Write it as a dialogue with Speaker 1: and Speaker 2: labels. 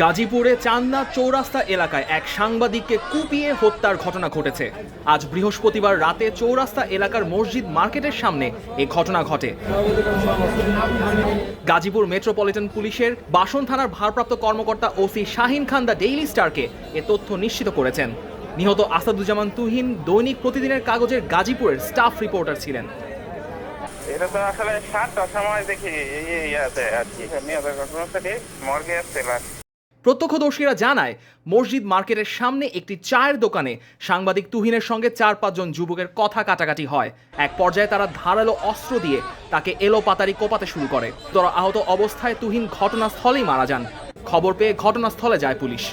Speaker 1: গাজীপুরে চান্দনা চৌরাস্তা এলাকায় এক সাংবাদিককে কুপিয়ে হত্যার ঘটনা ঘটেছে। আজ বৃহস্পতিবার রাতে চৌরাস্তা এলাকার মসজিদ মার্কেটের সামনে এই ঘটনা ঘটে। গাজীপুর মেট্রোপলিটন পুলিশের বাসন থানার ভারপ্রাপ্ত কর্মকর্তা OC Shahin Khan the daily স্টারকে এ তথ্য নিশ্চিত করেছেন। নিহত আসাদুজ্জামান তুহিন দৈনিক প্রতিদিনের কাগজের গাজীপুরের স্টাফ রিপোর্টার ছিলেন।
Speaker 2: এটা তো আসলে সাতটার সময় দেখি, এই আর কি। মর্গে আসছে
Speaker 1: প্রত্যক্ষদর্শীরা জানায়, মসজিদ মার্কেটের সামনে একটি চায়ের দোকানে সাংবাদিক তুহিনের সঙ্গে চার পাঁচজন যুবকের কথা কাটাকাটি হয়। এক পর্যায়ে তারা ধারালো অস্ত্র দিয়ে তাকে এলো পাতারি কোপাতে শুরু করে। তোরা আহত অবস্থায় তুহিন ঘটনাস্থলেই মারা যান। খবর পেয়ে ঘটনাস্থলে যায় পুলিশ।